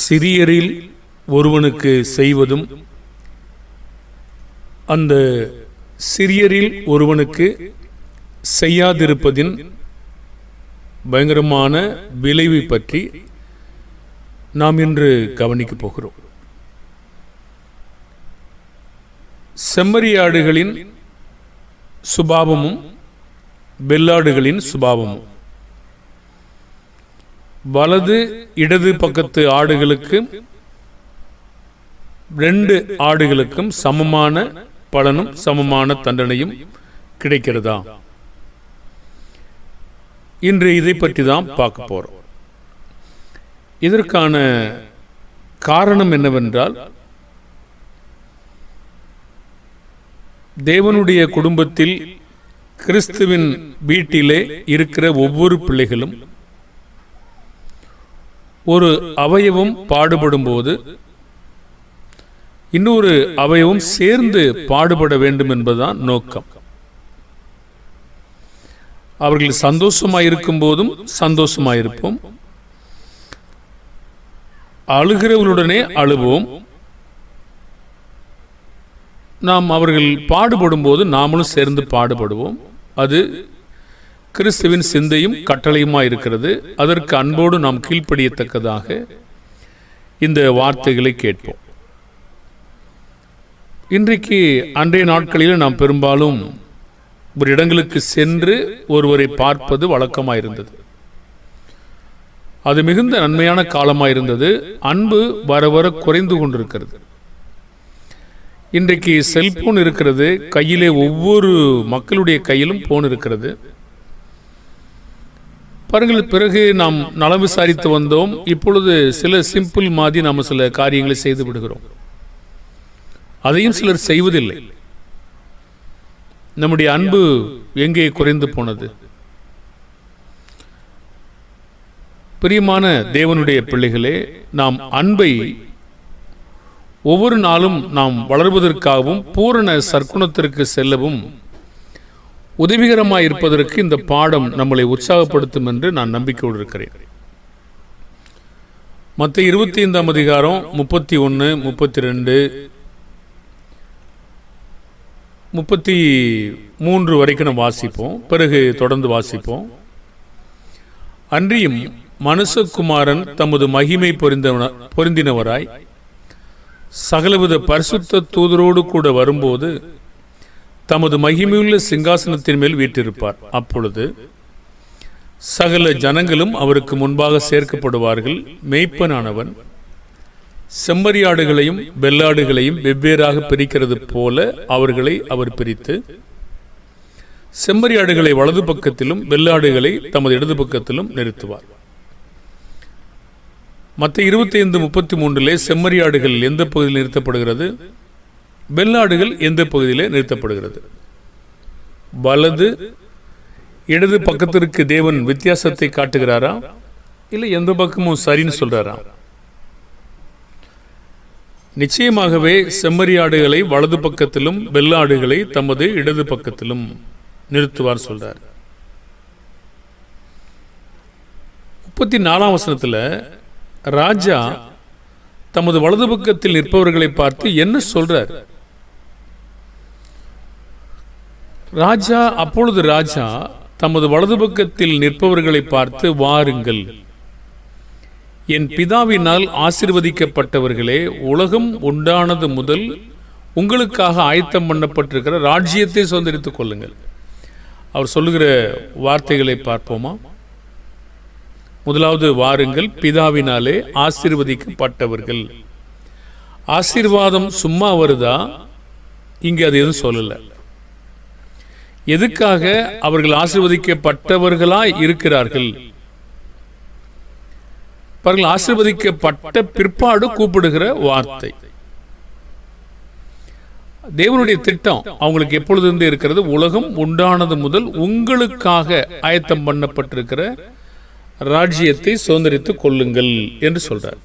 சிறியரில் ஒருவனுக்கு செய்வதும் அந்த சிறியரில் ஒருவனுக்கு செய்யாதிருப்பதின் பயங்கரமான விளைவை பற்றி நாம் இன்று கவனிக்கப் போகிறோம். செம்மறியாடுகளின் சுபாவமும் வெள்ளாடுகளின் சுபாவமும். வலது இடது பக்கத்து ஆடுகளுக்கு ரெண்டு ஆடுகளுக்கும் சமமான பலனும் சமமான தண்டனையும் கிடைக்கிறதா? இன்று இதை பற்றி தான் பார்க்க போறோம். இதற்கான காரணம் என்னவென்றால் தேவனுடைய குடும்பத்தில் கிறிஸ்துவின் வீட்டிலே இருக்கிற ஒவ்வொரு பிள்ளைகளும் ஒரு அவயவம் பாடுபடும் போது இன்னொரு அவயவம் சேர்ந்து பாடுபட வேண்டும் என்பதுதான் நோக்கம். அவர்கள் சந்தோஷமாயிருக்கும் போதும் சந்தோஷமாயிருப்போம். அழுகிறவர்களுடனே அழுவோம். நாம் அவர்கள் பாடுபடும் போது நாமளும் சேர்ந்து பாடுபடுவோம். அது கிறிஸ்துவின் சிந்தையும் கட்டளையுமா இருக்கிறது. அதற்கு அன்போடு நாம் கீழ்ப்படியத்தக்கதாக இந்த வார்த்தைகளை கேட்போம். இன்றைக்கு அன்றைய நாட்களில் நாம் பெரும்பாலும் ஒரு இடங்களுக்கு சென்று ஒருவரை பார்ப்பது வழக்கமாக இருந்தது அது மிகுந்த நன்மையான காலமாக இருந்தது அன்பு வர வர குறைந்து கொண்டிருக்கிறது. இன்றைக்கு செல்போன் இருக்கிறது. கையிலே ஒவ்வொரு மக்களுடைய கையிலும் போன் இருக்கிறது. பாருங்கள் பிறகு நாம் நலம் விசாரித்து வந்தோம். இப்பொழுது சில சிம்பிள் மாதிரி நாம் சில காரியங்களை செய்து விடுகிறோம். அதையும் சிலர் செய்வதில்லை. நம்முடைய அன்பு எங்கே குறைந்து போனது? பிரியமான தேவனுடைய பிள்ளைகளே நாம் அன்பை ஒவ்வொரு நாளும் நாம் வளர்வதற்காகவும் பூரண சற்குணத்திற்கு செல்லவும் உதவிகரமாக இருப்பதற்கு இந்த பாடம் நம்மளை உற்சாகப்படுத்தும் என்று நான் நம்பிக்கையோடு இருக்கிறேன் மற்ற இருபத்தி ஐந்தாம் அதிகாரம் முப்பத்தி ஒன்று முப்பத்தி ரெண்டு முப்பத்தி மூன்று வரைக்கும் நம்ம வாசிப்போம். பிறகு தொடர்ந்து வாசிப்போம். அன்றியும் மனுஷகுமாரன் தமது மகிமை பொருந்தவன பொருந்தினவராய் சகலவித பரிசுத்த தூதரோடு கூட வரும்போது தமது மகிமையுள்ள சிங்காசனத்தின் மேல் வீற்றிருப்பார். அப்பொழுது சகல ஜனங்களும் அவருக்கு முன்பாக சேர்க்கப்படுவார்கள். மெய்ப்பனானவன் செம்மறியாடுகளையும் வெள்ளாடுகளையும் வெவ்வேறாக பிரிக்கிறது போல அவர்களை அவர் பிரித்து செம்மறியாடுகளை வலது பக்கத்திலும் வெள்ளாடுகளை தமது இடது பக்கத்திலும் நிறுத்துவார். மற்ற இருபத்தி ஐந்து முப்பத்தி மூன்றிலே செம்மறியாடுகள் எந்த பகுதியில் நிறுத்தப்படுகிறது? வெள்ளாடுகள் எந்த பகுதியிலே நிறுத்தப்படுகிறது? வலது இடது பக்கத்திற்கு தேவன் வித்தியாசத்தை காட்டுகிறாரா? இல்லை எந்த பக்கமும் சரின்னு சொல்றாரா? நிச்சயமாகவே செம்மறியாடுகளை வலது பக்கத்திலும் வெள்ளாடுகளை தமது இடது பக்கத்திலும் நிறுத்துவார் சொல்றார். முப்பத்தி நாலாம் வசனத்தில் ராஜா தமது வலது பக்கத்தில் நிற்பவர்களை பார்த்து என்ன சொல்றார்? ராஜா அப்பொழுது ராஜா தமது வலது பக்கத்தில் நிற்பவர்களை பார்த்து வாருங்கள். என் பிதாவினால் ஆசிர்வதிக்கப்பட்டவர்களே உலகம் உண்டானது முதல் உங்களுக்காக ஆயத்தம் பண்ணப்பட்டிருக்கிற ராஜ்யத்தை சுதந்திரித்துக் கொள்ளுங்கள். அவர் சொல்லுகிற வார்த்தைகளை பார்ப்போமா? முதலாவது வாருங்கள் பிதாவினாலே ஆசிர்வதிக்கப்பட்டவர்கள். ஆசீர்வாதம் சும்மா வருதா? இங்கே அது எதுவும் சொல்லலை. எதுக்காக அவர்கள் ஆசிர்வதிக்கப்பட்டவர்களாய் இருக்கிறார்கள்? அவர்கள் ஆசிர்வதிக்கப்பட்ட பிற்பாடு கூப்பிடுகிற வார்த்தை. தேவனுடைய திட்டம் அவங்களுக்கு எப்பொழுதிருந்து இருக்கிறது? உலகம் உண்டானது முதல் உங்களுக்காக ஆயத்தம் பண்ணப்பட்டிருக்கிற ராஜ்யத்தை சுதந்திரித்துக் கொள்ளுங்கள் என்று சொல்றார்.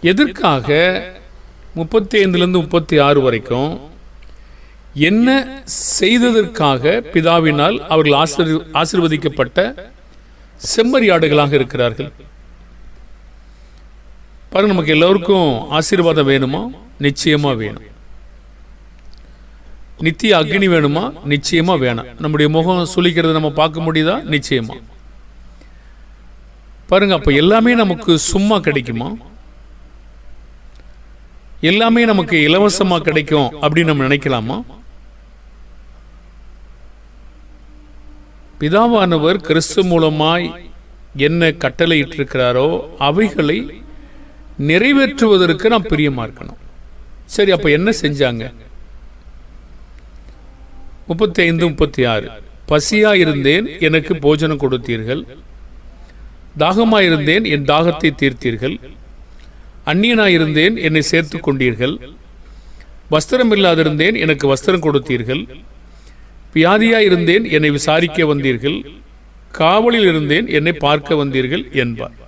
எதற்காக? முப்பத்தி ஐந்துலேருந்து முப்பத்தி ஆறு வரைக்கும் என்ன செய்ததற்காக பிதாவினால் அவர்கள் ஆசீர் ஆசிர்வதிக்கப்பட்ட செம்மறியாடுகளாக இருக்கிறார்கள்? பாருங்க நமக்கு எல்லோருக்கும் ஆசீர்வாதம் வேணுமா? நிச்சயமா வேணும். நித்திய அக்னி வேணுமா? நிச்சயமா வேணும். நம்முடைய முகம் சுழிக்கிறத நம்ம பார்க்க முடியுதா? நிச்சயமா. பாருங்க அப்ப எல்லாமே நமக்கு சும்மா கிடைக்குமா? எல்லாமே நமக்கு இலவசமாக கிடைக்கும் அப்படின்னு நம்ம நினைக்கலாமா? பிதாவானவர் கிறிஸ்து மூலமாய் என்ன கட்டளையிட்டிருக்கிறாரோ அவைகளை நிறைவேற்றுவதற்கு நாம் பிரியமா இருக்கணும். சரி அப்போ என்ன செஞ்சாங்க? முப்பத்தி ஐந்து முப்பத்தி ஆறு பசியா இருந்தேன் எனக்கு போஜனம் கொடுத்தீர்கள். தாகமா இருந்தேன் என் தாகத்தை தீர்த்தீர்கள். அந்நியனா இருந்தேன் என்னை சேர்த்து கொண்டீர்கள் வஸ்திரம் இல்லாதிருந்தேன் எனக்கு வஸ்திரம் கொடுத்தீர்கள். வியாதியா இருந்தேன் என்னை விசாரிக்க வந்தீர்கள். காவலில் இருந்தேன் என்னை பார்க்க வந்தீர்கள் என்பார்.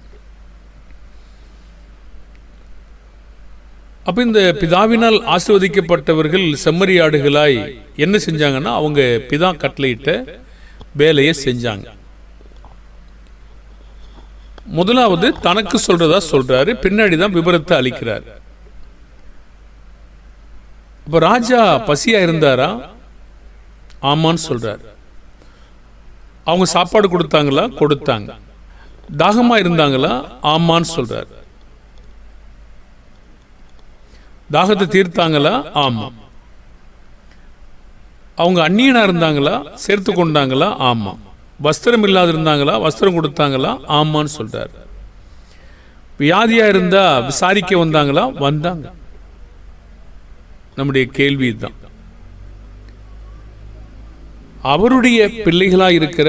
அப்ப இந்த பிதாவினால் ஆசிர்வதிக்கப்பட்டவர்கள் செம்மறியாடுகளாய் என்ன செஞ்சாங்கன்னா அவங்க பிதா கட்டளையிட்ட வேலையை செஞ்சாங்க. முதலாவது தனக்கு சொல்றதா சொல்றாரு பின்னாடி தான் விபரத்தை அளிக்கிறார். இப்ப ராஜா பசியா இருந்தாரா? ஆமான்னு சொல்கிறார் அவங்க சாப்பாடு கொடுத்தாங்களா? கொடுத்தாங்க. தாகமாக இருந்தாங்களா? ஆமான்னு சொல்கிறார் தாகத்தை தீர்த்தாங்களா? ஆமாம் அவங்க அந்நியனாக இருந்தாங்களா? சேர்த்து கொண்டாங்களா? ஆமாம் வஸ்திரம் இல்லாத இருந்தாங்களா? வஸ்திரம் கொடுத்தாங்களா? ஆமான்னு சொல்கிறார் வியாதியாக இருந்தால் விசாரிக்க வந்தாங்களா? வந்தாங்க. நம்முடைய கேள்வி தான் அவருடைய பிள்ளைகளாயிருக்கிற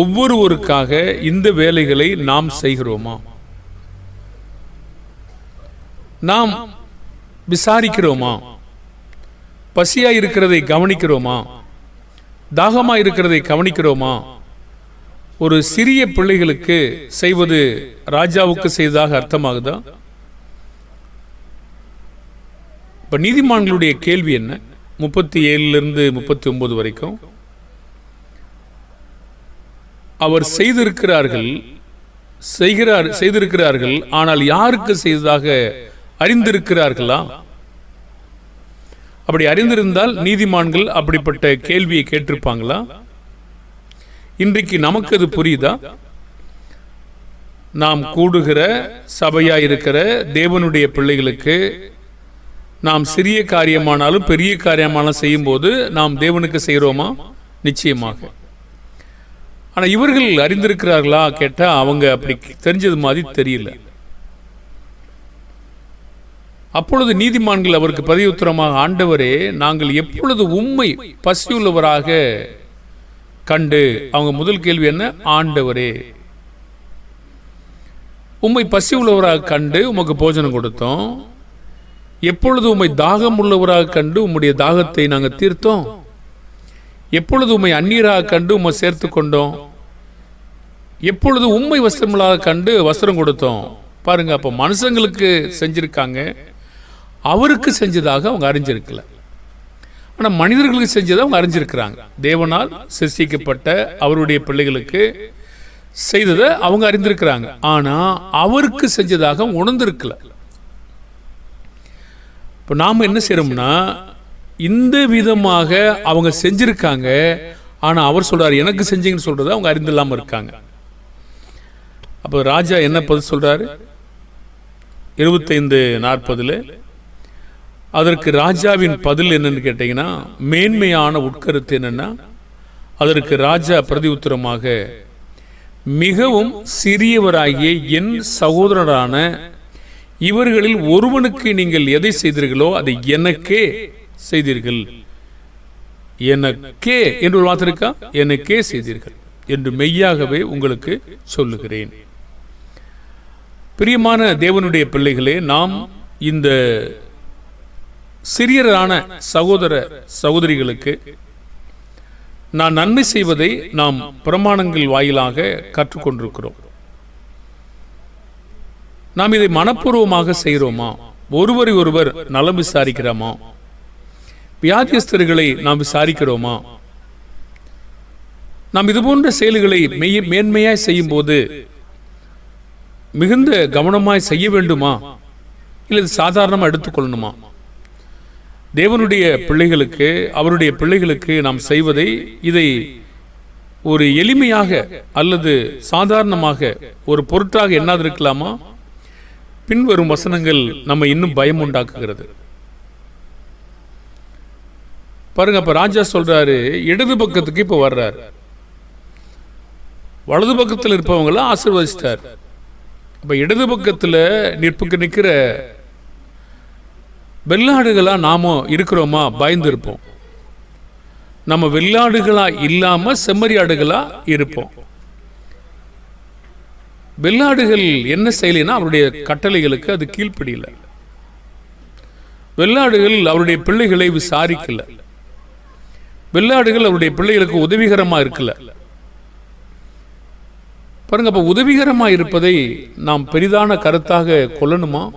ஒவ்வொருவருக்காக இந்த வேலைகளை நாம் செய்கிறோமா? நாம் விசாரிக்கிறோமா? பசியாக இருக்கிறதை கவனிக்கிறோமா? தாகமாக இருக்கிறதை கவனிக்கிறோமா? ஒரு சிறிய பிள்ளைகளுக்கு செய்வது ராஜாவுக்கு செய்ததாக அர்த்தமாகுதா? இப்போ நீதிமான்களுடைய கேள்வி என்ன? முப்பத்தி ஏழுலேருந்து முப்பத்தி ஒன்பது வரைக்கும் அவர் செய்திருக்கிறார்கள் செய்கிறார் செய்திருக்கிறார்கள் ஆனால் யாருக்கு செய்ததாக அறிந்திருக்கிறார்களா? அப்படி அறிந்திருந்தால் நீதிமான்கள் அப்படிப்பட்ட கேள்வியை கேட்டிருப்பாங்களா? இன்றைக்கு நமக்கு அது புரியுதா? நாம் கூடுகிற சபையா இருக்கிற தேவனுடைய பிள்ளைகளுக்கு நாம் சிறிய காரியமானாலும் பெரிய காரியமானாலும் செய்யும்போது நாம் தேவனுக்கு செய்கிறோமா? நிச்சயமாக. ஆனா இவர்கள் அறிந்திருக்கிறார்களா? கேட்டால் அவங்க அப்படி தெரிஞ்சது மாதிரி தெரியல. அப்பொழுது நீதிமான்கள் அவருக்கு பதிவுத்தரமாக ஆண்டவரே நாங்கள் எப்பொழுது உண்மை பசியுள்ளவராக கண்டு அவங்க முதல் கேள்வி என்ன? ஆண்டவரே உண்மை பசி உள்ளவராக கண்டு உமக்கு போஜனம் கொடுத்தோம். எப்பொழுது உம்மை தாகம் உள்ளவராக கண்டு உம்முடைய தாகத்தை நாங்கள் தீர்த்தோம்? எப்பொழுது உம்மை அந்நீராக கண்டு உம்மை சேர்த்து கொண்டோம்? எப்பொழுது உண்மை வஸ்திரங்களாக கண்டு வஸ்திரம் கொடுத்தோம்? பாருங்க அப்போ மனுஷங்களுக்கு செஞ்சிருக்காங்க. அவருக்கு செஞ்சதாக அவங்க அறிஞ்சிருக்கல. ஆனால் மனிதர்களுக்கு செஞ்சதை அவங்க அறிஞ்சிருக்கிறாங்க. தேவனால் சிருஷ்டிக்கப்பட்ட அவருடைய பிள்ளைகளுக்கு செய்ததை அவங்க அறிந்திருக்கிறாங்க. ஆனால் அவருக்கு செஞ்சதாக உணர்ந்திருக்கல. இப்போ நாம் என்ன செய்யறோம்னா இந்த விதமாக அவங்க செஞ்சிருக்காங்க ஆனால் அவர் சொல்கிறார் எனக்கு செஞ்சீங்கன்னு சொல்றதை அவங்க அறிந்தில்லாம இருக்காங்க. அப்போ ராஜா என்ன பதில் சொல்றாரு? இருபத்தைந்து நாற்பதில் அதற்கு ராஜாவின் பதில் என்னன்னு கேட்டீங்கன்னா மேன்மையான உட்கருத்து என்னென்னா அதற்கு ராஜா பிரதி உத்தரமாக மிகவும் சிறியவராகிய என் சகோதரரான இவர்களில் ஒருவனுக்கு நீங்கள் எதை செய்தீர்களோ அதை எனக்கே செய்தீர்கள். எனக்கே என்று ஒரு வார்த்தை இருக்கா? எனக்கே செய்தீர்கள் என்று மெய்யாகவே உங்களுக்கு சொல்லுகிறேன். பிரியமான தேவனுடைய பிள்ளைகளே நாம் இந்த சிறியரான சகோதர சகோதரிகளுக்கு நான் நன்மை செய்வதை நாம் பிரமாணங்கள் வாயிலாக கற்றுக்கொண்டிருக்கிறோம். நாம் இதை மனப்பூர்வமாக செய்கிறோமா? ஒருவரை ஒருவர் நலம் விசாரிக்கிறோமா? வியாதியஸ்தர்களை நாம் விசாரிக்கிறோமா? நாம் இது போன்ற செயல்களை மெய் மேன்மையாய் செய்யும் போது மிகுந்த கவனமாய் செய்ய வேண்டுமா? இல்லை சாதாரணமாக எடுத்துக்கொள்ளணுமா தேவனுடைய பிள்ளைகளுக்கு அவருடைய பிள்ளைகளுக்கு நாம் செய்வதை இதை ஒரு எளிமையாக அல்லது சாதாரணமாக ஒரு பொருட்டாக என்னது இருக்கலாமா பின்வரும் வசனங்கள் நம்ம இன்னும் பயம் உண்டாக்குகிறது. பாருங்க அப்ப ராஜா சொல்றாரு இடது பக்கத்துக்கு இப்ப வர்றாரு. வலது பக்கத்தில் இருப்பவங்கள ஆசிர்வதிச்சிட்டார். அப்ப இடது பக்கத்தில் நிற்புக்கு நிற்கிற வெள்ளாடுகளா நாம இருக்கிறோமா? பயந்து இருப்போம் நம்ம வெள்ளாடுகளா இல்லாம செம்மறியாடுகளா இருப்போம். வெள்ளாடுகள் என்ன செய்யலைன்னா அவருடைய கட்டளைகளுக்கு அது கீழ்ப்படியல. வெள்ளாடுகள் அவருடைய பிள்ளைகளை விசாரிக்கல. வெள்ளாடுகள் அவருடைய பிள்ளைகளுக்கு உதவிகரமா இருக்கல. பாருங்க அப்போ உதவிகரமா இருப்பதை நாம் பெரிதான கருத்தாக கொள்ளணுமா?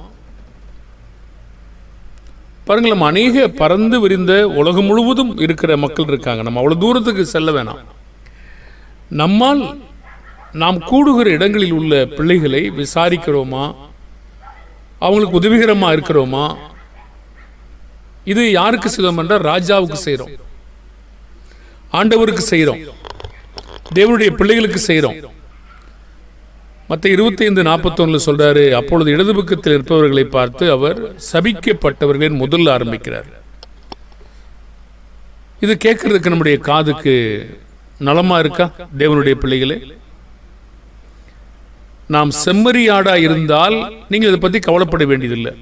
பாருங்க நம்ம அநேக பறந்து விரிந்த உலகம் முழுவதும் இருக்கிற மக்கள் இருக்காங்க. நம்ம அவ்வளவு தூரத்துக்கு செல்ல வேணாம். நம்மால் நாம் கூடுகிற இடங்களில் உள்ள பிள்ளைகளை விசாரிக்கிறோமா? அவங்களுக்கு உதவிகரமா இருக்கிறோமா? இது யாருக்கு செய்தோம் என்றால் ராஜாவுக்கு செய்கிறோம். ஆண்டவருக்கு செய்கிறோம். தேவனுடைய பிள்ளைகளுக்கு செய்கிறோம். மற்ற இருபத்தி ஐந்து சொல்கிறாரு சொல்றாரு அப்பொழுது இடது பக்கத்தில் இருப்பவர்களை பார்த்து அவர் சபிக்கப்பட்டவர்களின் முதல்ல ஆரம்பிக்கிறார். இது கேட்கறதுக்கு நம்முடைய காதுக்கு நலமா இருக்கா தேவனுடைய பிள்ளைகளே? நாம் செம்மறியாடா இருந்தால் நீங்கள் இதை பத்தி கவலைப்பட வேண்டியதில்லை.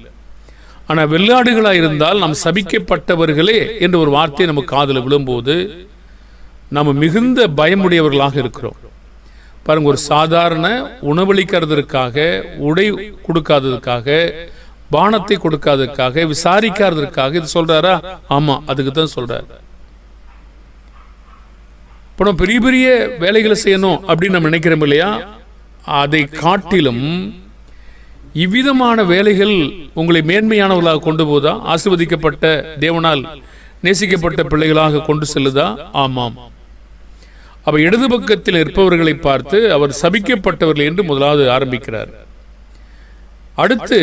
ஆனா வெள்ளாடுகளாக இருந்தால் நாம் சபிக்கப்பட்டவர்களே என்ற ஒரு வார்த்தை நம்ம காதில் விழும்போது நாம் மிகுந்த பயமுடையவர்களாக இருக்கிறோம். பாருங்க ஒரு சாதாரண உணவளிக்கிறதுக்காக உடை கொடுக்காததுக்காக பானத்தை கொடுக்காததுக்காக விசாரிக்காததற்காக இது சொல்றாரா? ஆமா அதுக்கு தான் சொல்றாரு. இப்போ நம்ம பெரிய பெரிய வேலைகளை செய்யணும் அப்படின்னு நம்ம நினைக்கிறோம் இல்லையா? அதை காட்டிலும் இவ்விதமான வேலைகள் உங்களை மேன்மையானவர்களாக கொண்டு போதா? ஆசிர்வதிக்கப்பட்ட தேவனால் நேசிக்கப்பட்ட பிள்ளைகளாக கொண்டு செல்லுதா? ஆமாம். அப்ப இடது பக்கத்தில் இருப்பவர்களை பார்த்து அவர் சபிக்கப்பட்டவர்கள் என்று முதலாவது ஆரம்பிக்கிறார். அடுத்து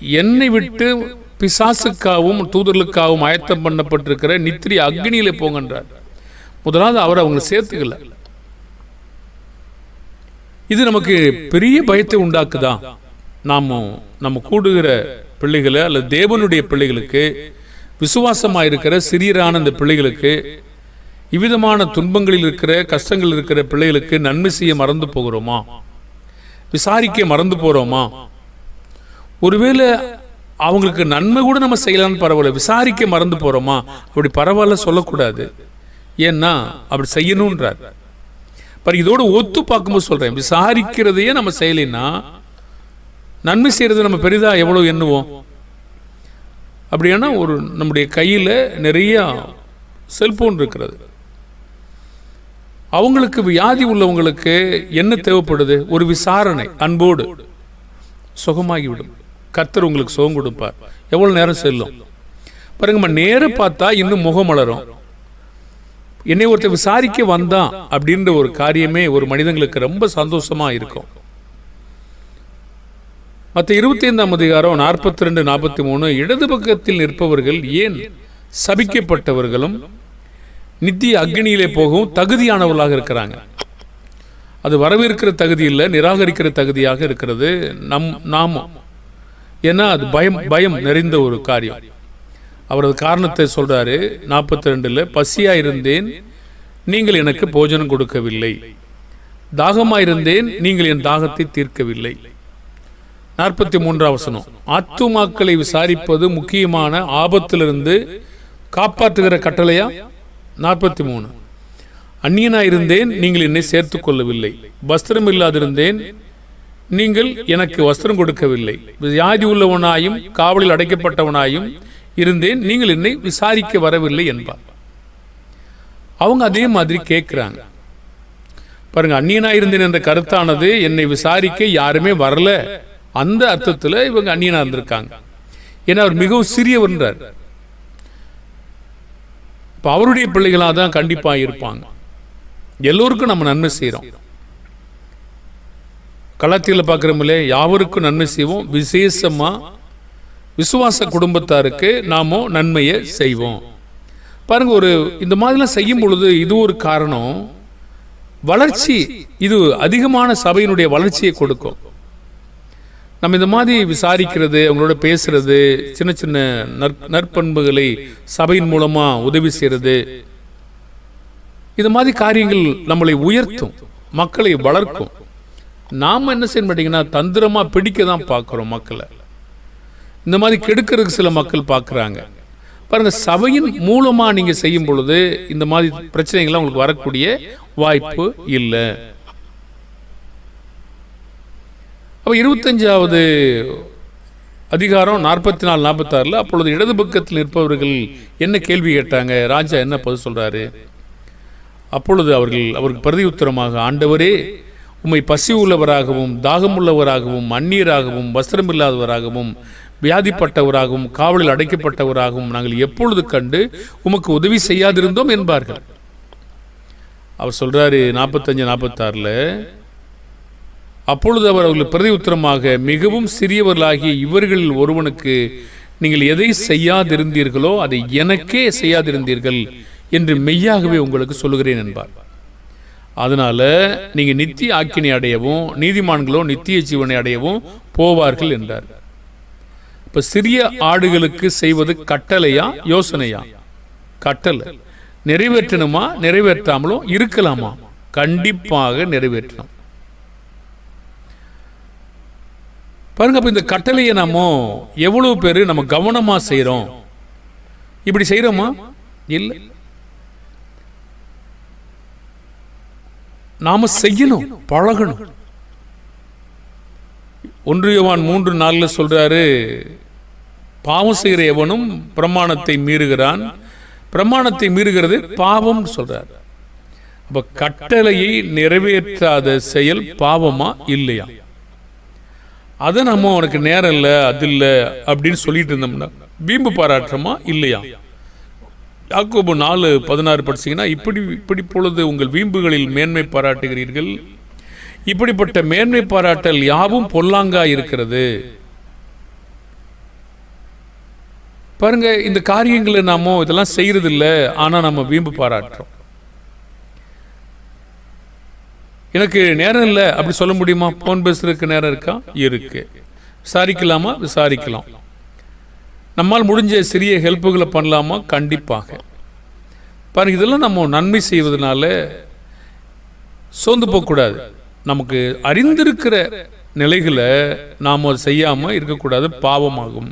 என்னை விட்டு பிசாசுக்காகவும் தூதர்களுக்காகவும் ஆயத்தம் பண்ணப்பட்டிருக்கிற நித்திரி அக்னியிலே போங்கன்றார். முதலாவது அவர் அவங்க சேர்த்துக்கல. இது நமக்கு பெரிய பயத்தை உண்டாக்குதா? நாம் நம்ம கூடுகிற பிள்ளைகளை அல்லது தேவனுடைய பிள்ளைகளுக்கு விசுவாசமாக இருக்கிற சிறியரான இந்த பிள்ளைகளுக்கு இவ்விதமான துன்பங்களில் இருக்கிற கஷ்டங்கள் இருக்கிற பிள்ளைகளுக்கு நன்மை செய்ய மறந்து போகிறோமா? விசாரிக்க மறந்து போகிறோமா ஒருவேளை அவங்களுக்கு நன்மை கூட நம்ம செய்யலாம்னு பரவாயில்ல விசாரிக்க மறந்து போகிறோமா அப்படி பரவாயில்ல சொல்லக்கூடாது. ஏன்னா அப்படி செய்யணுன்றார் பாரு இதோட ஒத்து பார்க்கும்போது சொல்றேன். விசாரிக்கிறதையே நம்ம செய்யலைன்னா நன்மை செய்யறது நம்ம பெரிதா எவ்வளோ எண்ணுவோம்? அப்படியானா ஒரு நம்முடைய கையில் நிறைய செல்ஃபோன் இருக்கிறது. அவங்களுக்கு வியாதி உள்ளவங்களுக்கு என்ன தேவைப்படுது? ஒரு விசாரணை அன்போடு. சுகமாகிவிடும். கத்தர் உங்களுக்கு சுகம் கொடுப்பார். எவ்வளோ நேரம் செல்லும்? பாருங்கம்மா நேரம் பார்த்தா இன்னும் முகம் மலரும். என்னை ஒருத்தர் விசாரிக்க வந்தான் அப்படின்ற ஒரு காரியமே ஒரு மனிதங்களுக்கு ரொம்ப சந்தோஷமா இருக்கும். மற்ற இருபத்தி ஐந்தாம் அதிகாரம் நாற்பத்தி ரெண்டு நாற்பத்தி மூணு இடது பக்கத்தில் நிற்பவர்கள் ஏன் சபிக்கப்பட்டவர்களும் நித்திய அக்னியிலே போகவும் தகுதியானவர்களாக இருக்கிறாங்க. அது வரவேற்கிற தகுதி இல்லை நிராகரிக்கிற தகுதியாக இருக்கிறது நம் நாமும். ஏன்னா அது பயம் பயம் நிறைந்த ஒரு காரியம். அவரது காரணத்தை சொல்றாரு நாற்பத்தி ரெண்டுல பசியா இருந்தேன் நீங்கள் எனக்கு போஜனம் கொடுக்கவில்லை. தாகமாயிருந்தேன் நீங்கள் என் தாகத்தை தீர்க்கவில்லை. நாற்பத்தி மூன்றாம் வசனம் ஆத்துமாக்களை விசாரிப்பது முக்கியமான ஆபத்திலிருந்து காப்பாற்றுகிற கட்டளையா? நாற்பத்தி மூணு அந்நியனாயிருந்தேன் நீங்கள் என்னை சேர்த்து கொள்ளவில்லை. வஸ்திரம் இல்லாதிருந்தேன் நீங்கள் எனக்கு வஸ்திரம் கொடுக்கவில்லை. வியாதி உள்ளவனாயும் காவலில் அடைக்கப்பட்டவனாயும் இருந்தேன். நீங்கள் என்னை விசாரிக்க வரவில்லை என்பார். அவங்க அதே மாதிரி கேட்குறாங்க பாருங்க அந்நியனாக இருந்தேன் என்ற கருத்தானது என்னை விசாரிக்க யாருமே வரல. அந்த அர்த்தத்தில் இவங்க அந்நியனாக இருந்திருக்காங்க. ஏன்னா அவர் மிகவும் சிறியவன்றார் இப்போ அவருடைய பிள்ளைகளாக தான் கண்டிப்பாக இருப்பாங்க. எல்லோருக்கும் நம்ம நன்மை செய்கிறோம் கலாத்தியில் பார்க்குறோமில்ல யாவருக்கும் நன்மை செய்வோம். விசேஷமாக விசுவாச குடும்பத்தாருக்கு நாமோ நன்மையை செய்வோம். பாருங்க ஒரு இந்த மாதிரிலாம் செய்யும் பொழுது இது ஒரு காரணம். வளர்ச்சி இது அதிகமான சபையினுடைய வளர்ச்சியை கொடுக்கும். நம்ம இந்த மாதிரி விசாரிக்கிறது அவங்களோட பேசுறது சின்ன சின்ன நற் நற்பண்புகளை சபையின் மூலமா உதவி செய்யறது இது மாதிரி காரியங்கள் நம்மளை உயர்த்தும் மக்களை வளர்க்கும். நாம என்ன செய்ய மாட்டீங்கன்னா தந்திரமா பிடிக்க தான் பார்க்குறோம் மக்களை. இந்த மாதிரி கெடுக்கிறதுக்கு சில மக்கள் பார்க்குறாங்க பாருங்கள் சபையின் மூலமா நீங்க செய்யும் பொழுது இந்த மாதிரி பிரச்சனைகள்லாம் உங்களுக்கு வரக்கூடிய வாய்ப்பு இல்லை. அப்போ இருபத்தஞ்சாவது அதிகாரம் நாற்பத்தி நாலு நாற்பத்தாறில் அப்பொழுது இடது பக்கத்தில் நிற்பவர்கள் என்ன கேள்வி கேட்டாங்க? ராஜா என்ன பதில் சொல்றாரு? அப்பொழுது அவர்கள் அவருக்கு பிரதி உத்தரமாக ஆண்டவரே உம்மை பசி உள்ளவராகவும் தாகம் உள்ளவராகவும் அந்நீராகவும் வஸ்திரமில்லாதவராகவும் வியாதிப்பட்டவராகவும் காவலில் அடைக்கப்பட்டவராகவும் நாங்கள் எப்பொழுது கண்டு உமக்கு உதவி செய்யாதிருந்தோம் என்பார்கள். அவர் சொல்றாரு நாற்பத்தஞ்சு நாற்பத்தாறில் அப்பொழுது அவர் அவர்களுக்கு பிரதி உத்தரமாக மிகவும் சிறியவர்களாகிய இவர்களில் ஒருவனுக்கு நீங்கள் எதை செய்யாதிருந்தீர்களோ அதை எனக்கே செய்யாதிருந்தீர்கள் என்று மெய்யாகவே உங்களுக்கு சொல்லுகிறேன் என்பார். அதனால நீங்கள் நித்திய ஆக்கினை அடையவும் நீதிமான்களோ நித்திய ஜீவனை அடையவும் போவார்கள் என்றார். இப்போ சிறிய ஆடுகளுக்கு செய்வது கட்டளையா யோசனையா? கட்டளை. நிறைவேற்றணுமா நிறைவேற்றாமலும் இருக்கலாமா? கண்டிப்பாக நிறைவேற்றணும் பாருங்க இந்த கட்டளையை நாம எவ்வளவு பேர் நம்ம கவனமா செய்யறோம் இப்படி செய்யறோமா இல்லை. நாம செய்யணும் பழகணும். ஒன்றியவான் மூன்று நாளில் சொல்றாரு பாவம் செய்கிற எவனும் பிரமாணத்தை மீறுகிறான். பிரமாணத்தை மீறுகிறது பாவம் சொல்றாரு. அப்போ கட்டளையை நிறைவேற்றாத செயல் பாவமா இல்லையா? அதை நம்ம உனக்கு நேரம் இல்லை அது இல்லை அப்படின்னு சொல்லிட்டு இருந்தோம்னா வீம்பு பாராட்டுறோமா இல்லையா? யாக்கோபு நாலு பதினாறு படிச்சீங்கன்னா இப்படி இப்படி பொழுது உங்கள் வீம்புகளில் மேன்மை பாராட்டுகிறீர்கள் இப்படிப்பட்ட மேன்மை பாராட்டல் யாவும் பொல்லாங்கா இருக்கிறது பாருங்க இந்த காரியங்களை நாம இதெல்லாம் செய்யறது ஆனால் ஆனா நம்ம வீம்பு பாராட்டுறோம். எனக்கு நேரம் இல்லை அப்படி சொல்ல முடியுமா? போன் பேசுறதுக்கு நேரம் இருக்கா? இருக்கு. விசாரிக்கலாமா? விசாரிக்கலாம். நம்மால் முடிஞ்ச சிறிய ஹெல்ப்புகளை பண்ணலாமா? கண்டிப்பாக. பாருங்க இதெல்லாம் நம்ம நன்மை செய்வதனால சோர்ந்து போகக்கூடாது. நமக்கு அறிந்திருக்கிற நிலைகளை நாம் அதை செய்யாமல் இருக்கக்கூடாது பாவமாகும்.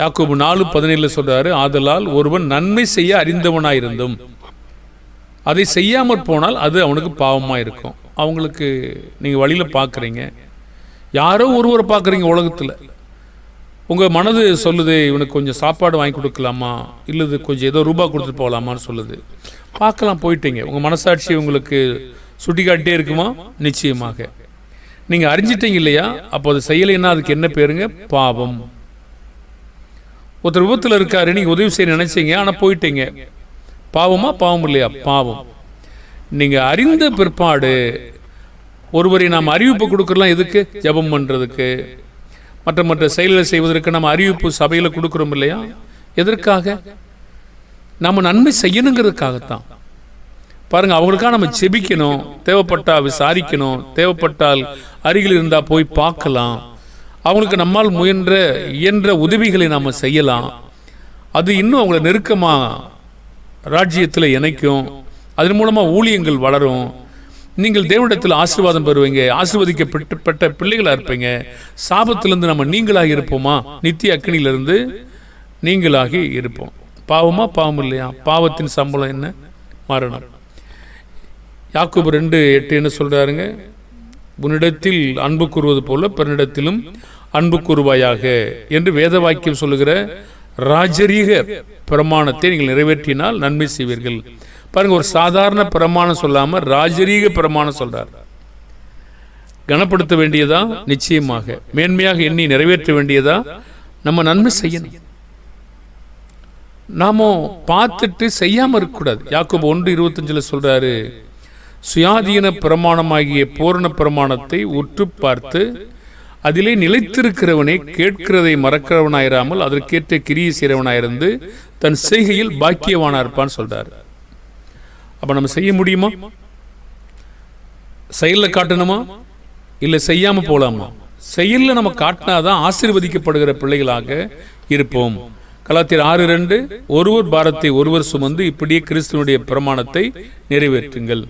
யாக்கோபு நாலு பதினேழில் சொல்கிறாரு ஆதலால் ஒருவன் நன்மை செய்ய அறிந்தவனாயிருந்தும் அதை செய்யாமற் போனால் அது அவனுக்கு பாவமாக இருக்கும். அவங்களுக்கு நீங்கள் வழியில் பார்க்குறீங்க யாரோ ஒருவரை பார்க்குறீங்க உலகத்தில். உங்கள் மனது சொல்லுது இவனுக்கு கொஞ்சம் சாப்பாடு வாங்கி கொடுக்கலாமா? இல்லது கொஞ்சம் ஏதோ ரூபா கொடுத்துட்டு போகலாமான்னு சொல்லுது. பார்க்கலாம் போயிட்டீங்க. உங்கள் மனசாட்சி உங்களுக்கு சுட்டிக்காட்டிட்டே இருக்குமா? நிச்சயமாக. நீங்கள் அறிஞ்சிட்டீங்க இல்லையா? அப்போ அது செய்யலைன்னா அதுக்கு என்ன பேருங்க? பாவம். ஒருத்தர் விபத்தில் இருக்காரு நீங்கள் உதவி செய்ய நினைச்சீங்க ஆனால் போயிட்டீங்க. பாவமா? பாவம் இல்லையா? பாவம். நீங்கள் அறிந்த பிற்பாடு ஒருவரை நாம் அறிவிப்பு கொடுக்கலாம் எதுக்கு? ஜெபம் பண்ணுறதுக்கு மற்ற மற்ற செயல்களை செய்வதற்கு நம்ம அறிவிப்பு சபையில் கொடுக்குறோம் இல்லையா? எதற்காக? நம்ம நன்மை செய்யணுங்கிறதுக்காகத்தான். பாருங்க அவங்களுக்காக நம்ம செபிக்கணும் தேவைப்பட்டால் விசாரிக்கணும். தேவைப்பட்டால் அருகில் இருந்தால் போய் பார்க்கலாம். அவங்களுக்கு நம்மால் முயன்ற இயன்ற உதவிகளை நாம் செய்யலாம். அது இன்னும் அவங்கள நெருக்கமாக ராஜ்யத்தில் இணைக்கும். அதன் மூலமாக ஊழியங்கள் வளரும். நீங்கள் தேவனிடத்தில் ஆசீர்வாதம் பெறுவீங்க. ஆசீர்வதிக்கப்பட்ட பிள்ளைகளாக இருப்பீங்க. சாபத்திலிருந்து நம்ம நீங்களாகி இருப்போமா? நித்திய அக்னியிலிருந்து நீங்களாகி இருப்போம். பாவமா? பாவம் இல்லையா? பாவத்தின் சம்பளம் என்ன? மரணம். யாக்கூப் ரெண்டு எட்டு என்ன சொல்றாருங்க? உன்னிடத்தில் அன்பு கூறுவது போல பிறனிடத்திலும் அன்பு கூறுவாயாக என்று வேத வாக்கியம் சொல்லுகிற ராஜரீக பிரமாணத்தை நீங்கள் நிறைவேற்றினால் நன்மை செய்வீர்கள். பாருங்க ஒரு சாதாரண பிரமாணம் சொல்லாம ராஜரீக பிரமாணம் சொல்றார். கனப்படுத்த வேண்டியதா? நிச்சயமாக. மேன்மையாக எண்ணி நிறைவேற்ற வேண்டியதா? நம்ம நன்மை செய்யணும். நாம பார்த்துட்டு செய்யாம இருக்கக்கூடாது. யாக்கோபு ஒன்று இருபத்தஞ்சில் சொல்றாரு சுயாதீன பிரமாணமாகிய பூரண பிரமாணத்தை உற்று பார்த்து அதிலே நிலைத்திருக்கிறவனே கேட்கிறதை மறக்கிறவனாயிராமல் அதற்கேற்ற கிரிய செய்கிறவனாயிருந்து தன் செய்கையில் பாக்கியவானா இருப்பான்னு சொல்கிறார் அப்போ நம்ம செய்ய முடியுமா? செயலில் காட்டணுமா? இல்லை செய்யாமல் போகலாமா செயலில் நம்ம காட்டினாதான் ஆசீர்வதிக்கப்படுகிற பிள்ளைகளாக இருப்போம். கலாத்தில் ஆறு ரெண்டு ஒருவர் பாரத்தை ஒருவர் சுமந்து இப்படியே கிறிஸ்துவனுடைய பிரமாணத்தை நிறைவேற்றுங்கள்.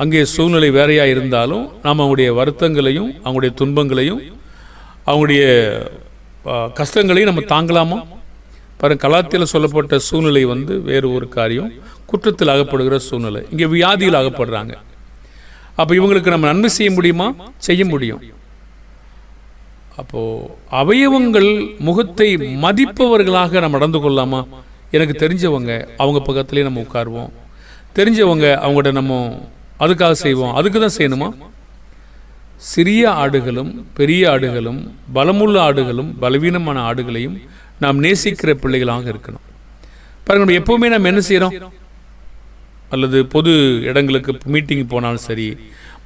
அங்கே சூழ்நிலை வேறையாக இருந்தாலும் நாம் அவங்களுடைய வருத்தங்களையும் அவங்களுடைய துன்பங்களையும் அவங்களுடைய கஷ்டங்களையும் நம்ம தாங்கலாமா? பிற கலாத்தியில் சொல்லப்பட்ட சூழ்நிலை வந்து வேறு ஒரு காரியம். குற்றத்தில் அகப்படுகிற சூழ்நிலை. இங்கே வியாதியில் அகப்படுறாங்க. அப்போ இவங்களுக்கு நம்ம நன்மை செய்ய முடியுமா? செய்ய முடியும். அப்போது அவயவங்கள் முகத்தை மதிப்பவர்களாக நம்ம நடந்து கொள்ளாமா? எனக்கு தெரிஞ்சவங்க அவங்க பக்கத்துலேயே நம்ம உட்காருவோம். தெரிஞ்சவங்க அவங்கள்ட்ட நம்ம அதுக்காக செய்வோம். அதுக்கு தான் செய்யணுமா? சிறிய ஆடுகளும் பெரிய ஆடுகளும் பலமுள்ள ஆடுகளும் பலவீனமான ஆடுகளையும் நாம் நேசிக்கிற பிள்ளைகளாக இருக்கணும். பாருங்க நம்ம எப்பவுமே நம்ம என்ன செய்கிறோம் அல்லது பொது இடங்களுக்கு மீட்டிங் போனாலும் சரி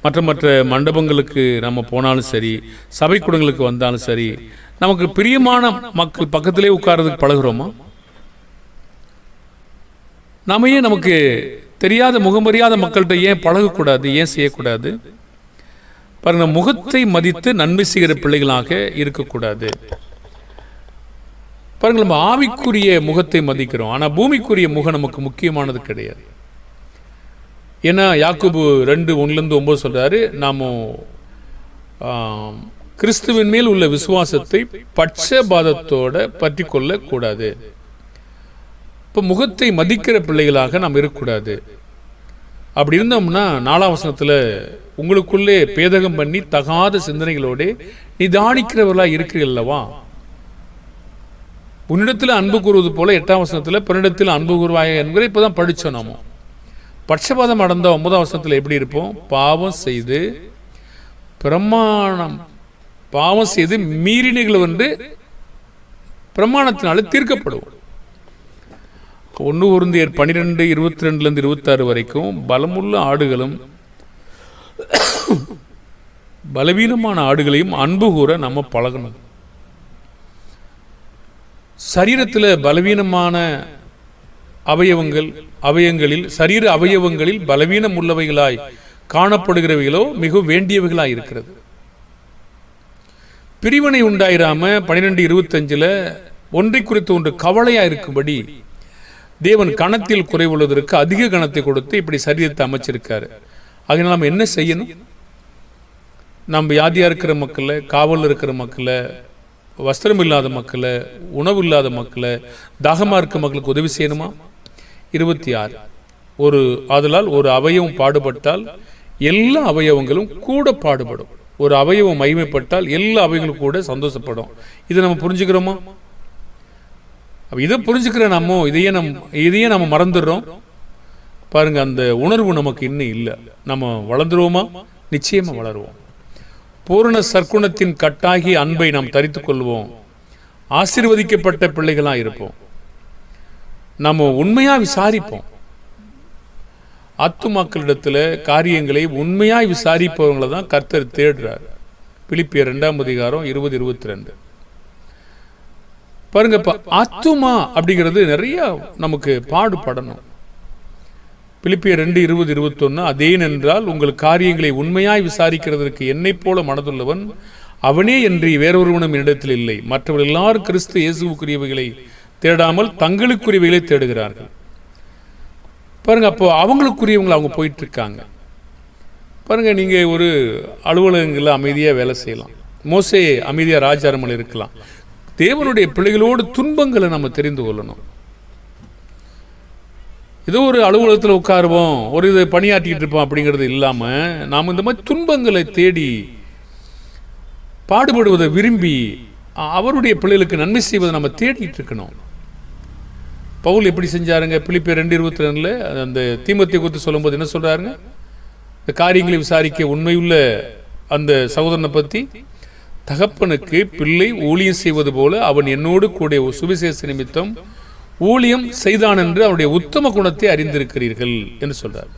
மற்ற மற்ற மண்டபங்களுக்கு நம்ம போனாலும் சரி சபை கூடங்களுக்கு வந்தாலும் சரி நமக்கு பிரியமான மக்கள் பக்கத்திலே உட்கார்றதுக்கு பழகுறோமா? நாம ஏன் நமக்கு தெரியாத முகமறியாத மக்கள்கிட்ட ஏன் பழகக்கூடாது ஏன் செய்யக்கூடாது? பாருங்க முகத்தை மதித்து நன்மை செய்கிற பிள்ளைகளாக இருக்கக்கூடாது. பாருங்க நம்ம ஆவிக்குரிய முகத்தை மதிக்கிறோம். ஆனால் பூமிக்குரிய முகம் நமக்கு முக்கியமானது கிடையாது. ஏன்னா யாக்குபு ரெண்டு ஒன்றுலேருந்து ஒம்பது சொல்கிறாரு நாம் கிறிஸ்துவின் மேல் உள்ள விசுவாசத்தை பட்சபாதத்தோட பற்றி கொள்ளக்கூடாது இப்போ முகத்தை மதிக்கிற பிள்ளைகளாக நாம் இருக்கக்கூடாது. அப்படி இருந்தோம்னா நாலாம் வசனத்தில் உங்களுக்குள்ளே பேதகம் பண்ணி தகாத சிந்தனைகளோடு நிதானிக்கிறவர்களாக இருக்கிறீர்கள்லவா உன்னிடத்தில் அன்பு கூறுவது போல எட்டாம் வசனத்தில் பிறனிடத்தில் அன்பு கூறுவாய என்கிற இப்போதான் படித்தோம் நாம. பட்சபாதம் அடைந்த ஒன்பதாம் வசனத்தில் எப்படி இருப்போம்? பாவம் செய்து பிரமாணம் பாவம் செய்து மீறினிகள் வந்து பிரமாணத்தினால தீர்க்கப்படுவோம். ஒன்று உருந்தியர் பன்னிரெண்டு இருபத்தி ரெண்டுலேருந்து இருபத்தாறு வரைக்கும் பலமுள்ள ஆடுகளும் பலவீனமான ஆடுகளையும் அன்பு கூற நம்ம பழகணும். சரீரத்தில் பலவீனமான அவயவங்கள் அவயங்களில் சரீர அவயவங்களில் பலவீனம் உள்ளவைகளாய் காணப்படுகிறவைகளோ மிக வேண்டியவைகளாய் இருக்கிறது. பிரிவினை உண்டாயிராம பன்னிரெண்டு இருபத்தஞ்சில் ஒன்றை குறித்து ஒன்று கவலையா இருக்கும்படி தேவன் கணத்தில் குறைவுள்ளதற்கு அதிக கணத்தை கொடுத்து இப்படி சரீரத்தை அமைச்சிருக்காரு. அதனால நம்ம என்ன செய்யணும்? நம்ம வியாதியாக இருக்கிற மக்களை காவலில் இருக்கிற மக்களை வஸ்திரம் இல்லாத மக்களை உணவு இல்லாத மக்களை தாகமாக இருக்க மக்களுக்கு உதவி செய்யணுமா? இருபத்தி ஆறு. ஒரு ஆதலால் ஒரு அவயவம் பாடுபட்டால் எல்லா அவயவங்களும் கூட பாடுபடும். ஒரு அவயவம் மகிமைப்பட்டால் எல்லா அவயங்களும் கூட சந்தோஷப்படும். இதை நம்ம புரிஞ்சுக்கிறோமா? அப்போ இதை புரிஞ்சுக்கிற நம்ம இதையே நம் இதையே நம்ம மறந்துடுறோம். பாருங்கள் அந்த உணர்வு நமக்கு இன்னும் இல்லை. நம்ம வளர்ந்துருவோமா? நிச்சயமாக வளருவோம். பூரண சற்குணத்தின் கட்டாகி அன்பை நாம் தரித்து கொள்வோம். ஆசிர்வதிக்கப்பட்ட பிள்ளைகளாக இருப்போம். நம்ம உண்மையாக விசாரிப்போம். ஆத்துமாக்களிடத்துல காரியங்களை உண்மையாக விசாரிப்பவங்களை தான் கர்த்தர் தேடுறார். பிலிப்பிய ரெண்டாம் அதிகாரம் இருபது இருபத்தி ரெண்டு. பாருங்க இப்போ ஆத்துமா அப்படிங்கிறது நிறைய நமக்கு பாடுபடணும். பிலிப்பிய ரெண்டு இருபது இருபத்தொன்னு அதேன் என்றால் உங்கள் காரியங்களை உண்மையாய் விசாரிக்கிறதற்கு என்னைப் போல மனதுள்ளவன் அவனே என்று வேறொருவனும் என்னிடத்தில் இல்லை. மற்றவர்கள் எல்லாரும் கிறிஸ்து இயேசுக்குரியவைகளை தேடாமல் தங்களுக்குரியவைகளை தேடுகிறார்கள். பாருங்க அப்போ அவங்களுக்குரியவங்களை அவங்க போயிட்டு இருக்காங்க பாருங்க நீங்க ஒரு அலுவலகங்களில் அமைதியா வேலை செய்யலாம். மோசே அமைதியாக ராஜாரமல் இருக்கலாம். தேவனுடைய பிள்ளைகளோடு துன்பங்களை நம்ம தெரிந்து கொள்ளணும். ஏதோ ஒரு அலுவலகத்தில் உட்காருவோம் ஒரு இது பணியாற்றிக்கிட்டு இருப்போம் அப்படிங்கிறது இல்லாமல் நாம் இந்த மாதிரி துன்பங்களை தேடி பாடுபடுவதை விரும்பி அவருடைய பிள்ளைகளுக்கு நன்மை செய்வதை நம்ம தேடிட்டு இருக்கணும். பவுல் எப்படி செஞ்சாருங்க? பிலிப்பியர் ரெண்டு இருபத்தி ரெண்டில் அந்த தீமத்தை குறித்து சொல்லும்போது என்ன சொல்கிறாருங்க இந்த காரியங்களை விசாரிக்க உண்மையுள்ள அந்த சகோதரனை பற்றி தகப்பனுக்கு பிள்ளை ஊழியம் செய்வது போல அவன் என்னோடு கூட சுவிசேஷ நிமித்தம் ஊழியம் செய்தான் என்று அவனுடைய உத்தம குணத்தை அறிந்திருக்கிறீர்கள் என்று சொல்றார்.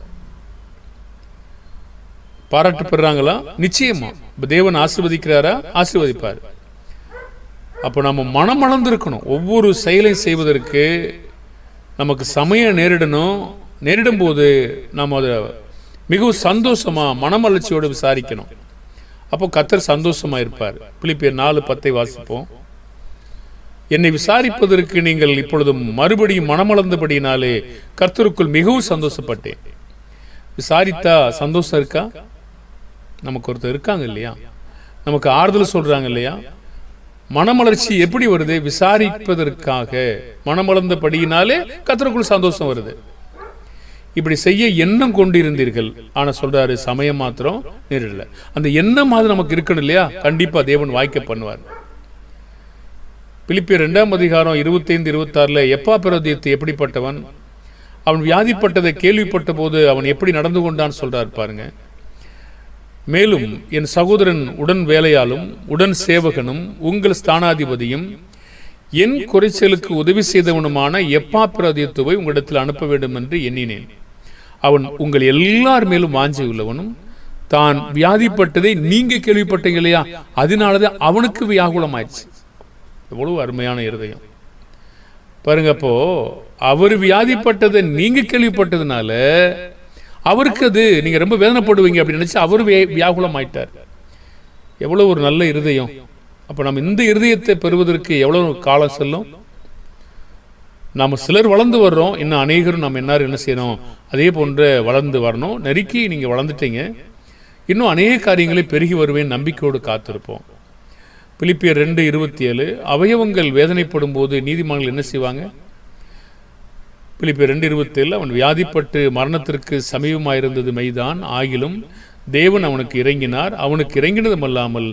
பாராட்டு பெறாங்களா நிச்சயமா தேவன் ஆசிர்வதிக்கிறாரா? ஆசிர்வதிப்பார். அப்போ நம்ம மனம் மணந்திருக்கணும் ஒவ்வொரு செயலையும் செய்வதற்கு நமக்கு சமயம் நேரிடணும். நேரிடும் போது நாம் அதை மிகவும் சந்தோஷமா மனமலர்ச்சியோடு விசாரிக்கணும். அப்போ கத்தர் சந்தோஷமா இருப்பார் பிலிப்பியர் நாலு பத்தை வாசிப்போம். என்னை விசாரிப்பதற்கு நீங்கள் இப்பொழுது மறுபடியும் மனமளர்ந்தபடினாலே கர்த்தருக்குள் மிகவும் சந்தோஷப்பட்டேன். விசாரித்தா சந்தோஷம் இருக்கா? நமக்கு ஒருத்தர் இருக்காங்க இல்லையா? நமக்கு ஆறுதல் சொல்றாங்க இல்லையா? மனமலர்ச்சி எப்படி வருது? விசாரிப்பதற்காக மனமளர்ந்தபடியினாலே கர்த்தருக்குள் சந்தோஷம் வருது. இப்படி செய்ய எண்ணம் கொண்டிருந்தீர்கள். ஆனா சொல்றாரு சமயம் மாத்திரம் நேரிடல. அந்த எண்ணம் மாதிரி நமக்கு இருக்கணும் இல்லையா? கண்டிப்பா தேவன் வாய்க்க பண்ணுவார். பிலிப்பிய ரெண்டாம் அதிகாரம் இருபத்தைந்து இருபத்தாறுல எப்பா பிரதியத்து எப்படிப்பட்டவன்? அவன் வியாதிப்பட்டதை கேள்விப்பட்ட போது அவன் எப்படி நடந்து கொண்டான்? சொல்றாரு பாருங்க. மேலும் என் சகோதரன் உடன் வேலையாலும் உடன் சேவகனும் உங்கள் ஸ்தானாதிபதியும் என் குறைச்சலுக்கு உதவி செய்தவனுமான எப்பா பிரதியத்துவை உங்களிடத்தில் அனுப்ப வேண்டும் என்று எண்ணினேன். அவன் உங்கள் எல்லார் மேலும் வாஞ்சி உள்ளவனும் தான் வியாதிப்பட்டதை நீங்க கேள்விப்பட்டீங்க இல்லையா? அதனாலதான் அவனுக்கு வியாகுலம் ஆயிடுச்சு எவ்வளவு அருமையான இருதயம். பாருங்க அப்போ அவர் வியாதிப்பட்டதை நீங்க கேள்விப்பட்டதுனால அவருக்கு அது நீங்க ரொம்ப வேதனைப்படுவீங்க அப்படின்னு நினைச்சு அவர் வியாகுலம் ஆயிட்டார் எவ்வளவு ஒரு நல்ல இருதயம். அப்ப நம்ம இந்த இருதயத்தை பெறுவதற்கு எவ்வளவு காலம் செல்லும்? நாம் சிலர் வளர்ந்து வர்றோம். இன்னும் அநேகரும் நம்ம எல்லாரும் என்ன செய்யணும்? அதே போன்று வளர்ந்து வரணும். நெருக்கி நீங்கள் வளர்ந்துட்டீங்க. இன்னும் அநேக காரியங்களை பெருகி வருவேன் நம்பிக்கையோடு காத்திருப்போம். பிலிப்பியர் ரெண்டு இருபத்தி ஏழு அவயவங்கள் வேதனைப்படும் போது நீதிமன்றங்கள் என்ன செய்வாங்க? பிலிப்பியர் ரெண்டு இருபத்தி ஏழு அவன் வியாதிப்பட்டு மரணத்திற்கு சமீபமாயிருந்தது மெய்தான் ஆகிலும் தேவன் அவனுக்கு இறங்கினார். அவனுக்கு இறங்கினதும் அல்லாமல்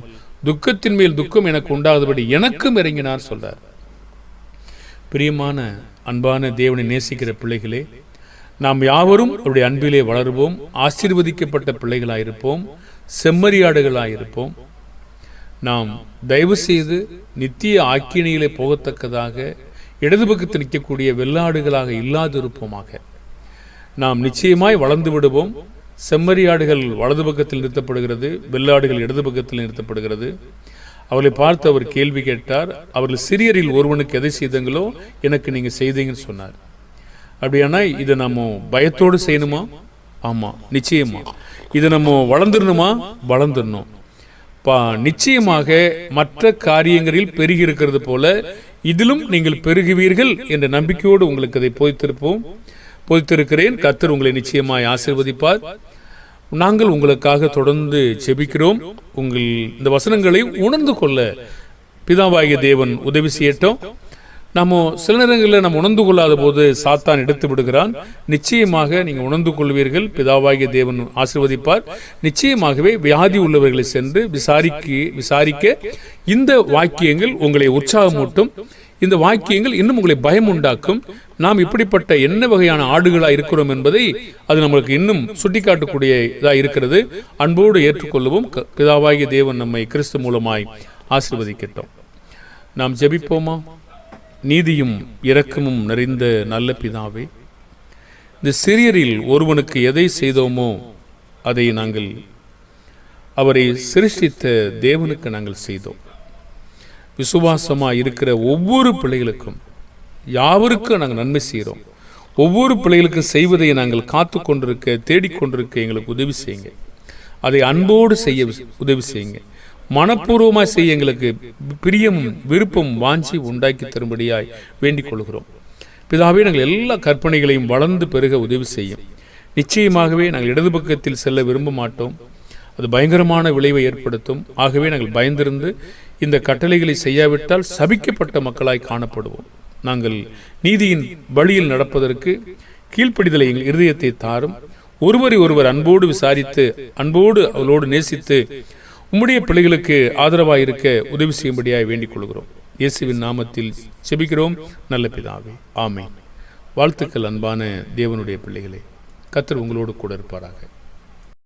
துக்கத்தின் மேல் துக்கம் எனக்கு உண்டாதபடி எனக்கும் இறங்கினார் சொல்றார். பிரியமான அன்பான தேவனை நேசிக்கிற பிள்ளைகளே நாம் யாவரும் அவருடைய அன்பிலே வளருவோம் ஆசீர்வதிக்கப்பட்ட பிள்ளைகளாயிருப்போம் செம்மறியாடுகளாயிருப்போம். நாம் தயவு செய்து நித்திய ஆக்கினியிலே போகத்தக்கதாக இடது பக்கத்தில் நிற்கக்கூடிய வெள்ளாடுகளாக இல்லாதிருப்போமாக. நாம் நிச்சயமாய் வளர்ந்து விடுவோம். செம்மறியாடுகள் வலது பக்கத்தில் நிறுத்தப்படுகிறது வெள்ளாடுகள் இடது பக்கத்தில் நிறுத்தப்படுகிறது. அவளை பார்த்து அவர் கேள்வி கேட்டார் அவர்கள் சிறியரில் ஒருவனுக்கு எதை செய்தங்களோ எனக்கு நீங்கள் செய்தீங்கன்னு சொன்னார். அப்படியானா இதை நம்ம பயத்தோடு செய்யணுமா? ஆமாம் நிச்சயமா. இதை நம்ம வளர்ந்துடணுமா? வளர்ந்துடணும். பா நிச்சயமாக மற்ற காரியங்களில் பெருகி இருக்கிறது போல இதிலும் நீங்கள் பெருகுவீர்கள் என்ற நம்பிக்கையோடு உங்களுக்கு அதை போதித்திருப்போம். போதித்திருக்கிறேன் கத்தர் உங்களை நிச்சயமாய் ஆசீர்வதிப்பார். நாங்கள் உங்களுக்காக தொடர்ந்து செபிக்கிறோம். உங்கள் இந்த வசனங்களை உணர்ந்து கொள்ள பிதாவாகிய தேவன் உதவி செய்யட்டும். நம்ம சில நேரங்களில் நம்ம உணர்ந்து கொள்ளாத போது சாத்தான் எடுத்து விடுகிறான். நிச்சயமாக நீங்கள் உணர்ந்து கொள்வீர்கள். பிதாவாகிய தேவன் ஆசிர்வதிப்பார். நிச்சயமாகவே வியாதி உள்ளவர்களை சென்று விசாரிக்க விசாரிக்க இந்த வாக்கியங்கள் உங்களை உற்சாகமூட்டும். இந்த வாக்கியங்கள் இன்னும் உங்களை பயம் உண்டாக்கும். நாம் இப்படிப்பட்ட என்ன வகையான ஆடுகளாக இருக்கிறோம் என்பதை அது நம்மளுக்கு இன்னும் சுட்டிக்காட்டக்கூடிய இதாக இருக்கிறது. அன்போடு ஏற்றுக்கொள்ளவும். க- பிதாவாகிய தேவன் நம்மை கிறிஸ்து மூலமாய் ஆசிர்வதிக்கட்டும். நாம் ஜெபிப்போமா? நீதியும் இரக்கமும் நிறைந்த நல்ல பிதாவே இந்த சிறியரில் ஒருவனுக்கு எதை செய்தோமோ அதை நாங்கள் அவரை சிருஷ்டித்த தேவனுக்கு நாங்கள் செய்தோம். விசுவாசமாக இருக்கிற ஒவ்வொரு பிள்ளைகளுக்கும் யாவருக்கும் நாங்கள் நன்மை செய்கிறோம். ஒவ்வொரு பிள்ளைகளுக்கும் செய்வதை நாங்கள் காத்து கொண்டிருக்க தேடிக்கொண்டிருக்க எங்களுக்கு உதவி செய்யுங்க. அதை அன்போடு செய்ய உதவி செய்யுங்க. மனப்பூர்வமாக செய்ய எங்களுக்கு பிரியமும் விருப்பம் வாஞ்சி உண்டாக்கி தரும்படியாய் வேண்டிக் கொள்கிறோம். பிதாவே நாங்கள் எல்லா கற்பனைகளையும் வளர்ந்து பெருக உதவி செய்யும். நிச்சயமாகவே நாங்கள் இடது பக்கத்தில் செல்ல விரும்ப மாட்டோம் அது பயங்கரமான விளைவை ஏற்படுத்தும். ஆகவே நாங்கள் பயந்திருந்து இந்த கட்டளைகளை செய்யாவிட்டால் சபிக்கப்பட்ட மக்களாய் காணப்படுவோம். நாங்கள் நீதியின் வழியில் நடப்பதற்கு கீழ்ப்படிதலை எங்கள் இருதயத்தை தாரும். ஒருவரை ஒருவர் அன்போடு விசாரித்து அன்போடு அவளோடு நேசித்து உம்முடைய பிள்ளைகளுக்கு ஆதரவாயிருக்க உதவி செய்யும்படியாக வேண்டிக் கொள்கிறோம் இயேசுவின் நாமத்தில் செபிக்கிறோம் நல்ல பிதாவே ஆமை வாழ்த்துக்கள் அன்பான தேவனுடைய பிள்ளைகளே கத்தர் உங்களோடு கூட இருப்பாராக.